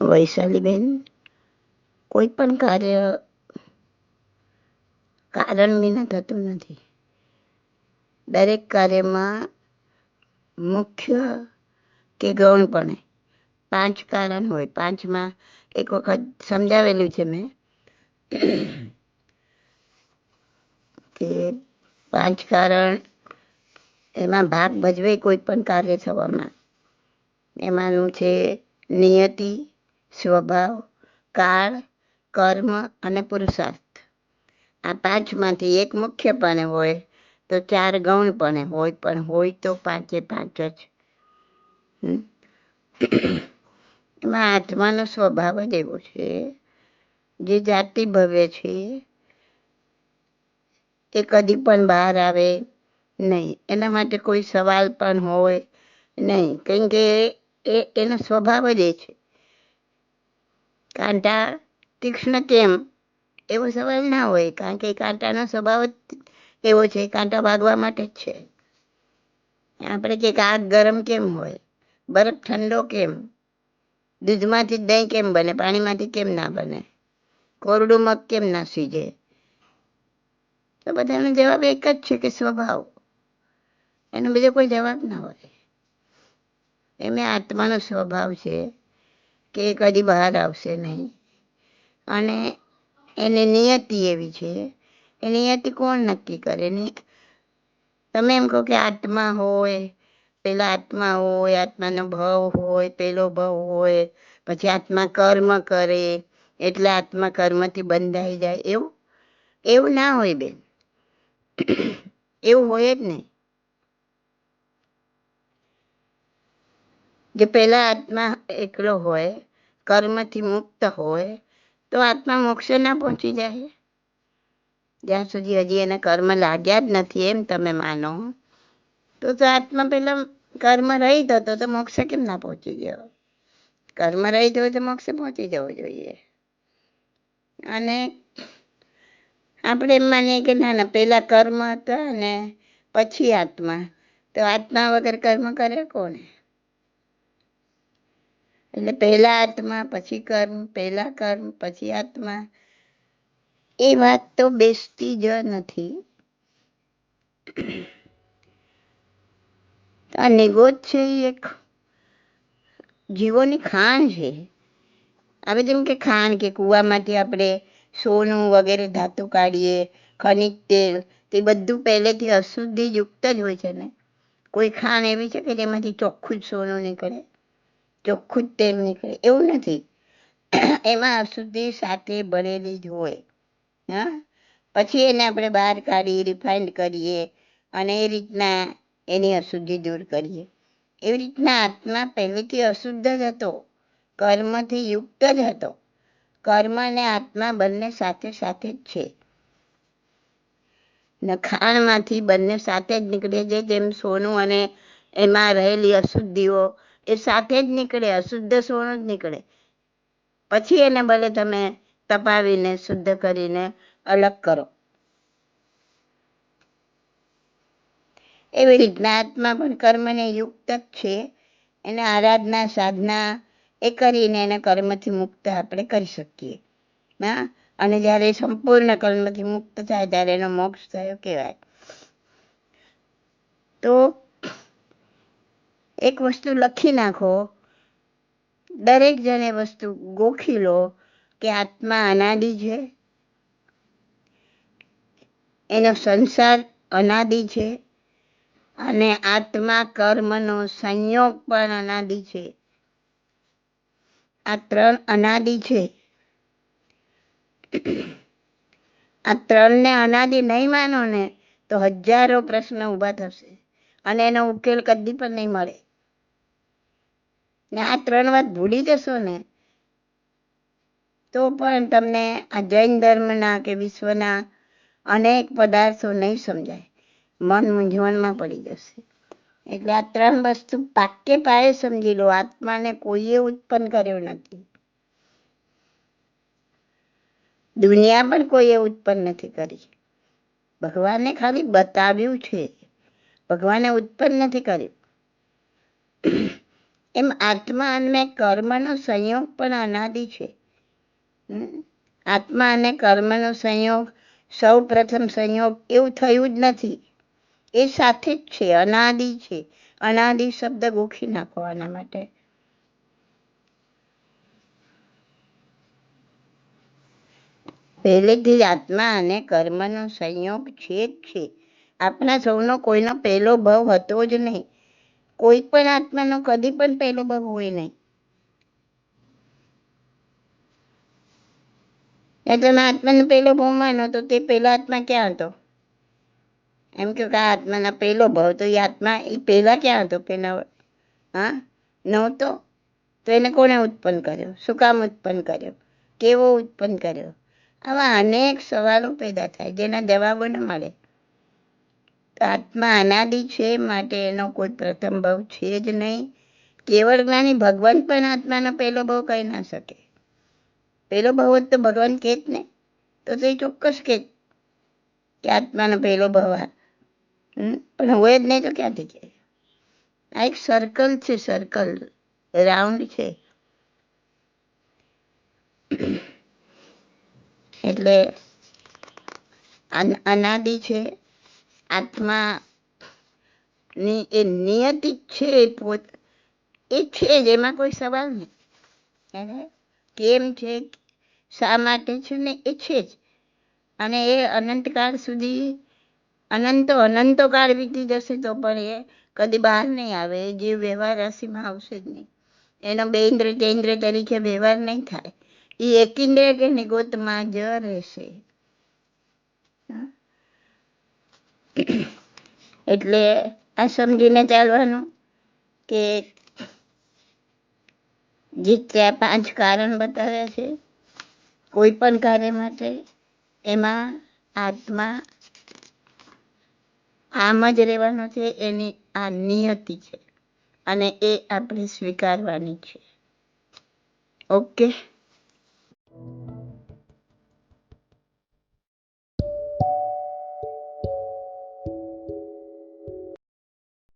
વૈશાલીબેન કોઈ પણ કાર્ય કારણ વિના થતું નથી. દરેક કાર્યમાં મુખ્ય કે ગૌણપણે પાંચ કારણ હોય. પાંચમાં એક વખત સમજાવેલું છે મેં કે પાંચ કારણ એમાં ભાગ ભજવે કોઈ પણ કાર્ય થવામાં. એમાંનું છે નિયતિ સ્વભાવ, કાળ, કર્મ અને પુરુષાર્થ. આ પાંચમાંથી એક મુખ્યપણે હોય તો ચાર ગૌણપણે હોય, પણ હોય તો પાંચે પાંચ જ. એમાં આત્માનો સ્વભાવ જ એવો છે, જે જાતિ ભવ્ય છે, એ કદી પણ બહાર આવે નહીં. એના માટે કોઈ સવાલ પણ હોય નહીં. કેમ કે એ, એનો સ્વભાવ જ એ છે. કાંટા તીક્ષ્ણ કેમ? એવો સવાલ ના હોય, કારણ કે કાંટાનો સ્વભાવ જ એવો છે કાંટા ભાગવા માટે જ છે. આપણે કે આગ ગરમ કેમ હોય, બરફ ઠંડો કેમ, દૂધમાંથી દહીં કેમ બને, પાણીમાંથી કેમ ના બને, કોરડું મગ કેમ ના સીજે? તો બધાનો જવાબ એક જ છે કે સ્વભાવ. એનો બીજો કોઈ જવાબ ના હોય. એમને આત્માનો સ્વભાવ છે. કે કદી બહાર આવશે નહીં. અને એની નિયતિ એવી છે. એ નિયતિ કોણ નક્કી કરે? તમે એમ કહો કે આત્મા હોય, પેલા આત્મા હોય, આત્માનો ભાવ હોય, પેલો ભાવ હોય, પછી આત્મા કર્મ કરે, એટલે આત્મા કર્મથી બંધાઈ જાય. એવું એવું ના હોય બેન. એવું હોય જ નહીં. જે પહેલા આત્મા એકલો હોય, કર્મથી મુક્ત હોય, તો આત્મા મોક્ષે ના પહોંચી જાય. જ્યાં સુધી હજી એને કર્મ લાગ્યા જ નથી એમ તમે માનો. તો તો આત્મા પેલા કર્મ રહી હતો, તો મોક્ષે કેમ ના પહોંચી ગયો? કર્મ રહી હોય તો મોક્ષે પહોંચી જવો જોઈએ. અને આપણે એમ માનીએ કે ના ના, પેલા કર્મ હતા અને પછી આત્મા. તો આત્મા વગર કર્મ કરે કોને એટલે પહેલા આત્મા, પછી કર્મ, પહેલા કર્મ, પછી આત્મા. એ વાત તો બેસતી જ નથી. આ નિગોદ છે એ એક જીવોની ખાણ છે. હવે જેમ કે ખાણ કે કૂવામાંથી આપણે સોનું વગેરે ધાતુ કાઢીએ, ખનિજ તેલ, તે બધું પહેલેથી અશુદ્ધિ યુક્ત જ હોય છે ને. કોઈ ખાણ એવી છે કે જેમાંથી ચોખ્ખું જ સોનું નીકળે? ચોખ્ખું જ તેલ નીકળે એવું નથી. એમાં અશુદ્ધિ સાથે ભરેલી જ હોય. હા? પછી એને આપણે બહાર કાઢી રિફાઇન્ડ કરીએ અને એ રીતના એની અશુદ્ધિ દૂર કરીએ. એવી રીતના આત્મા પહેલેથી અશુદ્ધ જ હતો. કર્મથી યુક્ત જ હતો. કર્મ અને આત્મા બંને સાથે સાથે જ છે. નખાણમાંથી બંને સાથે જ નીકળે છે, જેમ સોનું અને એમાં રહેલી અશુદ્ધિઓ એ સાથે જ નીકળે, અશુદ્ધ સોનું જ નીકળે. પછી એને ભલે તમે તપાવીને, શુદ્ધ કરીને અલગ કરો. એવી રીતના આત્મા પણ કર્મને યુક્ત જ છે. એને આરાધના, સાધના એ કરીને એને કર્મથી મુક્ત આપણે કરી શકીએ. હા? અને જ્યારે સંપૂર્ણ કર્મથી મુક્ત થાય, ત્યારે એનો મોક્ષ થયો કહેવાય. તો એક વસ્તુ લખી નાખો. દરેક જણે વસ્તુ ગોખી લો કે આત્મા અનાદિ છે. એનો સંસાર અનાદિ છે અને આત્મા કર્મનો સંયોગ પણ અનાદિ છે. આ ત્રણ અનાદિ છે. આ ત્રણને અનાદિ નહીં માનો ને તો હજારો પ્રશ્ન ઊભા થશે અને એનો ઉકેલ કદી પણ નહીં મળે. ને આ ત્રણ વાત ભૂલી જશો ને, તો પણ તમને આ જૈન ધર્મના કે વિશ્વના અનેક પદાર્થો નહીં સમજાય. મન મૂંઝવણમાં પડી જશે. એટલે આ ત્રણ વસ્તુ પાકે પાયે સમજી લો. આત્માને કોઈએ ઉત્પન્ન કર્યો નથી. દુનિયા પણ કોઈએ ઉત્પન્ન નથી કરી. ભગવાને ખાલી બતાવ્યું છે. ભગવાને ઉત્પન્ન નથી કર્યું. એમ આત્મા અને કર્મનો સંયોગ પણ અનાદિ છે. આત્મા અને કર્મનો સંયોગ, સૌ પ્રથમ સંયોગ એવું થયું જ નથી. એ સાથે જ છે, અનાદિ છે. અનાદિ શબ્દ ગોખી નાખો આના માટે. પહેલેથી જ આત્મા અને કર્મનો સંયોગ છે જ છે. આપણા સૌનો કોઈનો પહેલો ભાવ હતો જ નહીં. કોઈ પણ આત્માનો કદી પણ પહેલો ભાવ હોય નહીં. એટલે તમે આત્માનો પહેલો ભાવ માનો તો તે પહેલો આત્મા ક્યાં હતો? એમ કે આ આત્માના પહેલો ભાવ તો એ આત્મા એ પહેલા ક્યાં હતો? પહેલા હા? નહોતો તો એને કોણે ઉત્પન્ન કર્યો? શું કામ ઉત્પન્ન કર્યો? કેવો ઉત્પન્ન કર્યો? આવા અનેક સવાલો પેદા થાય, જેના જવાબો ન મળે. આત્મા અનાદિ છે, માટે એનો કોઈ પ્રથમ ભાવ છે જ નહીં. કેવળ જ્ઞાની ભગવાન પણ આત્માનો પહેલો ભાવ કહી ના શકે. પહેલો ભાવ તો ભગવાન કહે જ ને? તો તે ચોક્કસ કે કે આત્માનો પહેલો ભાવ આ. પણ હોય જ નહીં તો ક્યાંથી કહે આ એક સર્કલ છે સર્કલ રાઉન્ડ છે. એટલે અનાદિ છે. આત્મા ની એ નિયતિ છે એ છે જ, એમાં કોઈ સવાલ નથી. કેમ છે? શા માટે છે ને? એ છે જ. અને એ અનંતકાળ સુધી અનંતો અનંતો કાળ વીતી જશે તો પણ એ કદી બહાર નહીં આવે. એ જીવ વ્યવહાર રાશિમાં આવશે જ નહીં. એનો બે ઇન્દ્ર કેન્દ્ર તરીકે વ્યવહાર નહીં થાય. એ એકેન્દ્રિય કે નિગોતમાં જ રહેશે હા? એટલે આ સમજીને ચાલવાનું કે જે ત્યાં પાંચ કારણ બતાવ્યા છે, કોઈ પણ કાર્ય માટે એમાં આત્મા આમ જ રહેવાનો છે, એની આ નિયતિ છે અને એ આપણે સ્વીકારવાની છે. ઓકે?